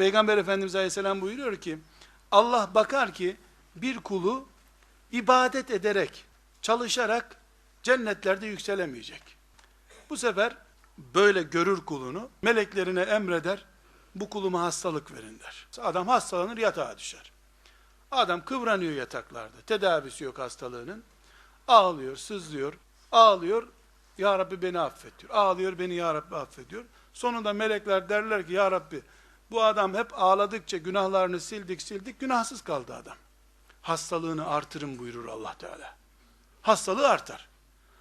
Peygamber Efendimiz Aleyhisselam buyuruyor ki, Allah bakar ki bir kulu ibadet ederek, çalışarak cennetlerde yükselemeyecek. Bu sefer böyle görür kulunu, meleklerine emreder, bu kuluma hastalık verin der. Adam hastalanır yatağa düşer. Adam kıvranıyor yataklarda, tedavisi yok hastalığının. Ağlıyor, sızlıyor, ağlıyor, Ya Rabbi beni affet diyor. Ağlıyor, beni Ya Rabbi affet diyor. Sonunda melekler derler ki Ya Rabbi bu adam hep ağladıkça günahlarını sildik sildik günahsız kaldı adam. Hastalığını artırın buyurur Allah Teala. Hastalığı artar.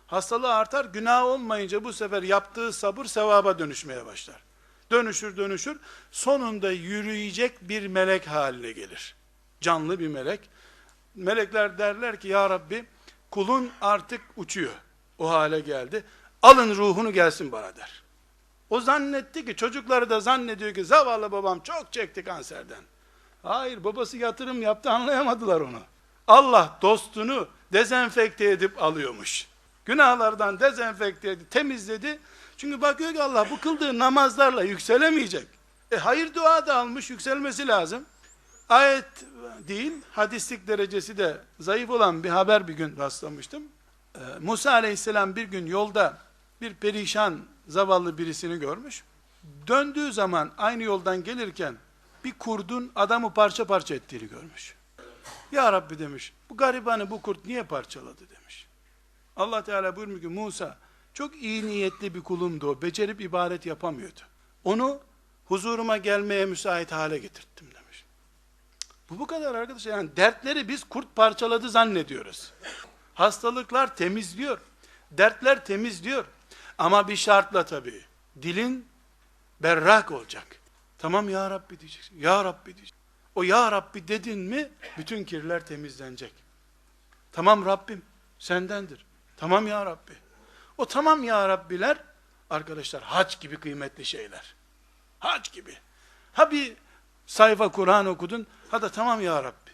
Hastalığı artar, günah olmayınca bu sefer yaptığı sabır sevaba dönüşmeye başlar. Dönüşür dönüşür, sonunda yürüyecek bir melek haline gelir. Canlı bir melek. Melekler derler ki ya Rabbi kulun artık uçuyor. O hale geldi. Alın ruhunu gelsin bana der. O zannetti ki çocukları da zannediyor ki zavallı babam çok çekti kanserden. Hayır babası yatırım yaptı anlayamadılar onu. Allah dostunu dezenfekte edip alıyormuş. Günahlardan dezenfekte edip temizledi. Çünkü bakıyor ki Allah bu kıldığı namazlarla yükselemeyecek. E hayır dua da almış yükselmesi lazım. Ayet değil hadislik derecesi de zayıf olan bir haber bir gün rastlamıştım. Ee, Musa aleyhisselam bir gün yolda bir perişan zavallı birisini görmüş. Döndüğü zaman aynı yoldan gelirken bir kurdun adamı parça parça ettiğini görmüş. Ya Rabbi demiş, bu garibanı bu kurt niye parçaladı demiş. Allah Teala buyurmuş ki Musa, çok iyi niyetli bir kulumdu o, becerip ibadet yapamıyordu. Onu huzuruma gelmeye müsait hale getirttim demiş. Bu bu kadar arkadaşlar, yani dertleri biz kurt parçaladı zannediyoruz. Hastalıklar temizliyor, dertler temizliyor. Ama bir şartla tabii, dilin berrak olacak. Tamam ya Rabbi diyeceksin, ya Rabbi diyeceksin. O ya Rabbi dedin mi bütün kirler temizlenecek. Tamam Rabbim sendendir. Tamam ya Rabbi. O tamam ya Rabbiler arkadaşlar hac gibi kıymetli şeyler. Hac gibi. Ha bir sayfa Kur'an okudun. Ha da tamam ya Rabbi.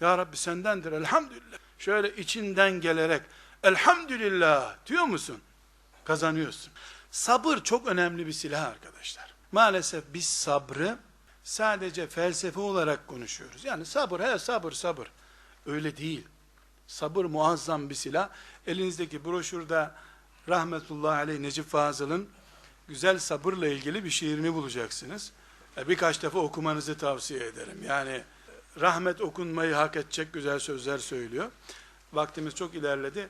Ya Rabbi sendendir elhamdülillah. Şöyle içinden gelerek elhamdülillah diyor musun? Kazanıyorsun. Sabır çok önemli bir silah arkadaşlar. Maalesef biz sabrı sadece felsefe olarak konuşuyoruz. Yani sabır, he sabır, sabır. Öyle değil. Sabır muazzam bir silah. Elinizdeki broşürde rahmetullahi aleyh Necip Fazıl'ın güzel sabırla ilgili bir şiirini bulacaksınız. E, birkaç defa okumanızı tavsiye ederim. Yani rahmet okunmayı hak edecek güzel sözler söylüyor. Vaktimiz çok ilerledi.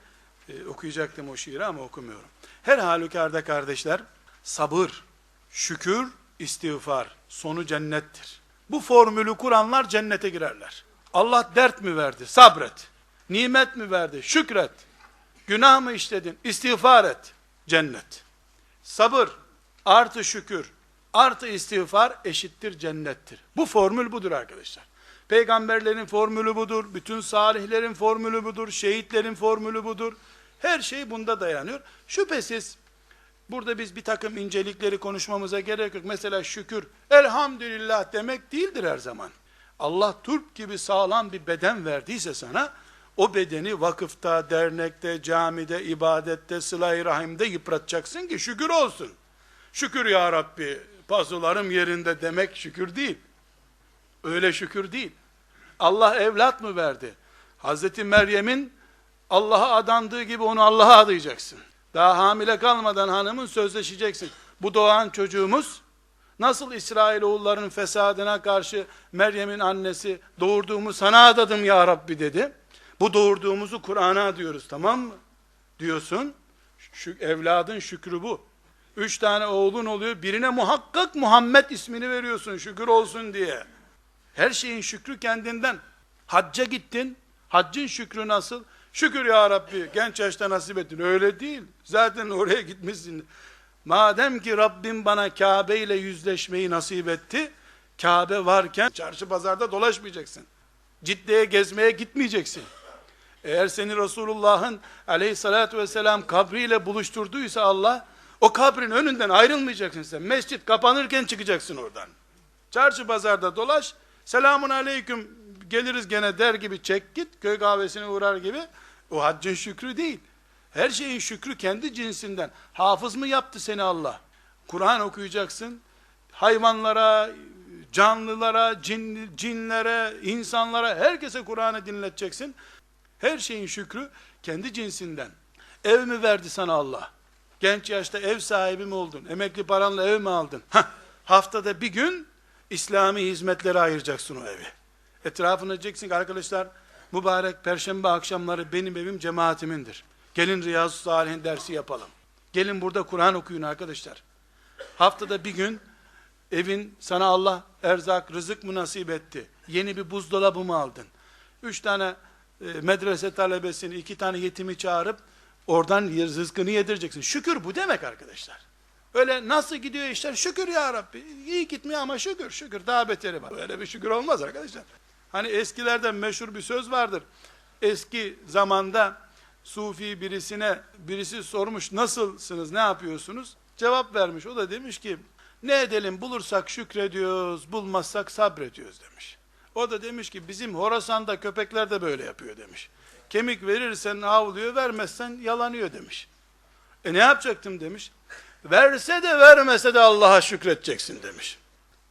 E, okuyacaktım o şiiri ama okumuyorum. Her halükarda kardeşler, sabır, şükür, istiğfar, sonu cennettir. Bu formülü kuranlar cennete girerler. Allah dert mi verdi? Sabret. Nimet mi verdi? Şükret. Günah mı işledin? İstiğfar et. Cennet. Sabır artı şükür artı istiğfar eşittir cennettir. Bu formül budur arkadaşlar. Peygamberlerin formülü budur. Bütün salihlerin formülü budur. Şehitlerin formülü budur. Her şey bunda dayanıyor. Şüphesiz burada biz bir takım incelikleri konuşmamıza gerek yok. Mesela şükür, elhamdülillah demek değildir her zaman. Allah turp gibi sağlam bir beden verdiyse sana, o bedeni vakıfta, dernekte, camide, ibadette, sıla-i rahimde yıpratacaksın ki şükür olsun. Şükür ya Rabbi, pazularım yerinde demek şükür değil. Öyle şükür değil. Allah evlat mı verdi? Hazreti Meryem'in Allah'a adandığı gibi onu Allah'a adayacaksın. Daha hamile kalmadan hanımın sözleşeceksin. Bu doğan çocuğumuz nasıl İsrailoğulların fesadına karşı Meryem'in annesi doğurduğumu sana adadım ya Rabbi dedi. Bu doğurduğumuzu Kur'an'a diyoruz tamam mı? Diyorsun. Şu evladın şükrü bu. Üç tane oğlun oluyor. Birine muhakkak Muhammed ismini veriyorsun şükür olsun diye. Her şeyin şükrü kendinden. Hacca gittin. Haccın şükrü nasıl? Şükür ya Rabbi genç yaşta nasip ettin. Öyle değil. Zaten oraya gitmişsin. Madem ki Rabbim bana Kabe ile yüzleşmeyi nasip etti, Kabe varken çarşı pazarda dolaşmayacaksın. Ciddiye gezmeye gitmeyeceksin. Eğer seni Resulullah'ın aleyhissalatü vesselam kabriyle buluşturduysa Allah, o kabrin önünden ayrılmayacaksın sen. Mescit kapanırken çıkacaksın oradan. Çarşı pazarda dolaş, selamun aleyküm geliriz gene der gibi çek git, köy kahvesine uğrar gibi. O haccın şükrü değil. Her şeyin şükrü kendi cinsinden. Hafız mı yaptı seni Allah? Kur'an okuyacaksın. Hayvanlara, canlılara, cin, cinlere, insanlara, herkese Kur'an'ı dinleteceksin. Her şeyin şükrü kendi cinsinden. Ev mi verdi sana Allah? Genç yaşta ev sahibi mi oldun? Emekli paranla ev mi aldın? Hah, haftada bir gün İslami hizmetlere ayıracaksın o evi. Etrafına diyeceksin ki arkadaşlar mübarek perşembe akşamları benim evim cemaatimindir. Gelin Riyazu Salihin dersi yapalım. Gelin burada Kur'an okuyun arkadaşlar. Haftada bir gün evin sana Allah erzak, rızık mı nasip etti? Yeni bir buzdolabı mı aldın? Üç tane e, medrese talebesini, iki tane yetimi çağırıp oradan rızkını yedireceksin. Şükür bu demek arkadaşlar. Öyle nasıl gidiyor işler? Şükür ya Rabbi. İyi gitmiyor ama şükür, şükür. Daha beteri var. Öyle bir şükür olmaz arkadaşlar. Hani eskilerden meşhur bir söz vardır. Eski zamanda sufi birisine birisi sormuş nasılsınız, ne yapıyorsunuz? Cevap vermiş. O da demiş ki ne edelim bulursak şükrediyoruz, bulmazsak sabrediyoruz demiş. O da demiş ki bizim Horasan'da köpekler de böyle yapıyor demiş. Kemik verirsen havlıyor, vermezsen yalanıyor demiş. E ne yapacaktım demiş. Verse de vermese de Allah'a şükredeceksin demiş.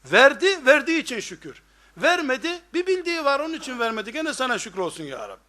Verdi, verdiği için şükür. Vermedi, bir bildiği var onun için vermedi. Gene sana şükür olsun ya Rabbi.